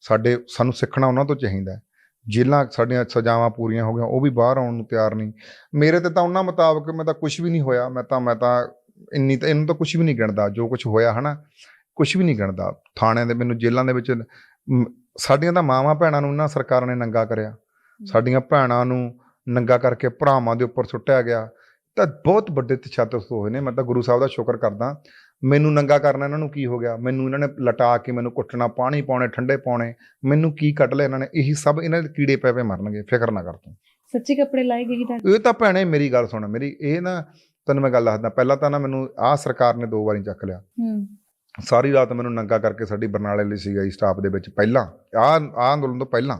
ਸਾਡੇ ਸਾਨੂੰ ਸਿੱਖਣਾ ਉਹਨਾਂ ਤੋਂ ਚਾਹੀਦਾ ਹੈ। ਜੇਲ੍ਹਾਂ ਸਾਡੀਆਂ ਸਜ਼ਾਵਾਂ ਪੂਰੀਆਂ ਹੋ ਗਈਆਂ ਉਹ ਵੀ ਬਾਹਰ ਆਉਣ ਨੂੰ ਤਿਆਰ ਨਹੀਂ। ਮੇਰੇ ਤੇ ਤਾਂ ਉਹਨਾਂ ਮੁਤਾਬਕ ਮੈਂ ਤਾਂ ਕੁਝ ਵੀ ਨਹੀਂ ਹੋਇਆ ਮੈਂ ਤਾਂ ਮੈਂ ਤਾਂ ਇੰਨੀ ਤਾਂ ਇਹਨੂੰ ਤਾਂ ਕੁਝ ਵੀ ਨਹੀਂ ਗਿਣਦਾ ਜੋ ਕੁਝ ਹੋਇਆ ਹਨਾ ਕੁਝ ਵੀ ਨਹੀਂ ਗਿਣਦਾ। ਥਾਣਿਆਂ ਦੇ ਮੈਨੂੰ ਜੇਲ੍ਹਾਂ ਦੇ ਵਿੱਚ ਸਾਡੀਆਂ ਤਾਂ ਮਾਵਾਂ ਭੈਣਾਂ ਨੂੰ ਇਹਨਾਂ ਸਰਕਾਰਾਂ ਨੇ ਨੰਗਾ ਕਰਿਆ। ਸਾਡੀਆਂ ਭੈਣਾਂ ਨੂੰ ਨੰਗਾ ਕਰਕੇ ਭਰਾਵਾਂ ਦੇ ਉੱਪਰ ਸੁੱਟਿਆ ਗਿਆ। ਤਾਂ ਬਹੁਤ ਵੱਡੇ ਤਸ਼ੱਦਦ ਹੋਏ ਨੇ ਮੈਂ ਤਾਂ ਗੁਰੂ ਸਾਹਿਬ ਦਾ ਸ਼ੁਕਰ ਕਰਦਾ। ਮੈਨੂੰ ਨੰਗਾ ਕਰਨਾ ਇਹਨਾਂ ਨੂੰ ਕੀ ਹੋ ਗਿਆ? ਮੈਨੂੰ ਇਹਨਾਂ ਨੇ ਲਟਾ ਕੇ ਮੈਨੂੰ ਕੁੱਟਣਾ ਪਾਣੀ ਪਾਉਣੇ ਠੰਡੇ ਪਾਉਣੇ ਮੈਨੂੰ ਕੀ ਕੱਢ ਲਿਆ ਇਹਨਾਂ ਨੇ? ਇਹੀ ਸਭ ਇਹਨਾਂ ਦੇ ਕੀੜੇ ਪੈ ਪੈ ਮਰਨਗੇ ਫਿਕਰ ਨਾ ਕਰ ਤੂੰ। ਸੱਚੀ ਕੱਪੜੇ ਲਾਏ ਗਏ ਤਾਂ ਇਹ ਤਾਂ ਭੈਣੇ ਮੇਰੀ ਗੱਲ ਸੁਣ ਮੇਰੀ ਇਹ ਨਾ ਤੈਨੂੰ ਮੈਂ ਗੱਲ ਦੱਸਦਾ ਪਹਿਲਾਂ ਤਾਂ ਨਾ ਮੈਨੂੰ ਆਹ ਸਰਕਾਰ ਨੇ ਦੋ ਵਾਰੀ ਚੱਕ ਲਿਆ। ਹੂੰ। ਸਾਰੀ ਰਾਤ ਮੈਨੂੰ ਨੰਗਾ ਕਰਕੇ ਸਾਡੀ ਬਰਨਾਲੇ ਲਈ ਸੀਗਾ ਸਟਾਫ ਦੇ ਵਿੱਚ ਪਹਿਲਾਂ ਆਹ ਆਹ ਅੰਦੋਲਨ ਤੋਂ ਪਹਿਲਾਂ।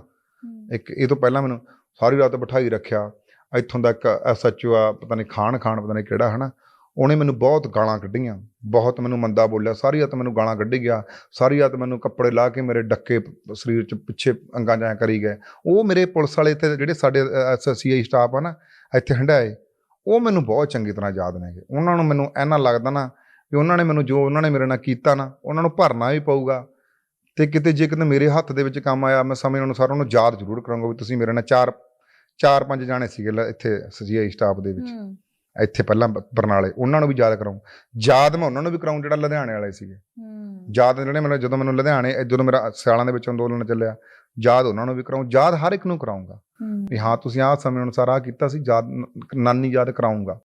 ਇੱਕ ਇਹ ਤੋਂ ਪਹਿਲਾਂ ਮੈਨੂੰ ਸਾਰੀ ਰਾਤ ਬਿਠਾਈ ਰੱਖਿਆ ਇੱਥੋਂ ਦਾ ਇੱਕ ਐਸਐਚਓ ਆ ਪਤਾ ਨਹੀਂ ਖਾਨ ਖਾਨ ਪਤਾ ਨਹੀਂ ਕਿਹੜਾ ਹਨਾ? ਉਹਨੇ ਮੈਨੂੰ ਬਹੁਤ ਗਾਲਾਂ ਕੱਢੀਆਂ, ਬਹੁਤ ਮੈਨੂੰ ਮੰਦਾ ਬੋਲਿਆ, ਸਾਰੀ ਰਾਤ ਮੈਨੂੰ ਗਾਲਾਂ ਕੱਢੀ ਗਿਆ, ਸਾਰੀ ਰਾਤ ਮੈਨੂੰ ਕੱਪੜੇ ਲਾ ਕੇ ਮੇਰੇ ਡੱਕੇ ਸਰੀਰ 'ਚ ਪਿੱਛੇ ਅੰਗਾਂ ਜਾਂ ਕਰੀ ਗਏ। ਉਹ ਮੇਰੇ ਪੁਲਿਸ ਵਾਲੇ ਤੇ ਜਿਹੜੇ ਸਾਡੇ ਐਸਐਸਸੀਆਈ ਸਟਾਫ ਆ ਨਾ, ਇੱਥੇ ਹੰਡਾਏ ਉਹ ਮੈਨੂੰ ਬਹੁਤ ਚੰਗੀ ਤਰ੍ਹਾਂ ਯਾਦ ਨੇਗੇ ਉਹਨਾਂ ਨੂੰ ਮੈਨੂੰ ਐਨਾ ਲੱਗਦਾ ਨਾ ਵੀ ਉਹਨਾਂ ਨੇ ਮੈਨੂੰ ਜੋ ਉਹਨਾਂ ਨੇ ਮੇਰੇ ਨਾਲ ਕੀਤਾ ਨਾ, ਉਹਨਾਂ ਨੂੰ ਭਰਨਾ ਵੀ ਪਊਗਾ। ਤੇ ਕਿਤੇ ਜੇ ਕਿਤੇ ਮੇਰੇ ਹੱਥ ਦੇ ਵਿੱਚ ਕੰਮ ਆਇਆ, ਮੈਂ ਸਮੇਂ ਅਨੁਸਾਰ ਉਹਨੂੰ ਯਾਦ ਜ਼ਰੂਰ ਕਰਾਂਗਾ ਵੀ ਤੁਸੀਂ ਮੇਰੇ ਨਾਲ ਚਾਰ ਚਾਰ ਪੰਜ ਜਾਣੇ ਸੀਗੇ ਲ- ਇੱਥੇ ਸੀਆਈ ਸਟਾਫ ਦੇ ਵਿੱਚ। ਇੱਥੇ ਪਹਿਲਾਂ ਬ- ਬਰਨਾਲੇ ਉਹਨਾਂ ਨੂੰ ਵੀ ਯਾਦ ਕਰਾਉਂ ਯਾਦ ਮੈਂ ਉਹਨਾਂ ਨੂੰ ਵੀ ਕਰਾਉਂ ਜਿਹੜਾ ਲੁਧਿਆਣੇ ਵਾਲੇ ਸੀਗੇ। ਹੂੰ। ਯਾਦ ਜਿਹੜੇ ਮੈਨੂੰ ਜਦੋਂ ਮੈਨੂੰ ਲੁਧਿਆਣੇ ਜਦੋਂ ਮੇਰਾ ਸਿਆਲਾਂ ਦੇ ਵਿੱਚ ਅੰਦੋਲਨ ਚੱਲਿਆ ਯਾਦ ਉਹਨਾਂ ਨੂੰ ਵੀ ਕਰਾਉਂ ਯਾਦ ਹਰ ਇੱਕ ਨੂੰ ਕਰਾਉਂਗਾ ਹੂੰ। ਵੀ ਹਾਂ ਤੁਸੀਂ ਆਹ ਸਮੇਂ ਅਨੁਸਾਰ ਆਹ ਕੀਤਾ ਸੀ ਯਾਦ ਨਾਨੀ ਯਾਦ ਕਰਾਉਂਗਾ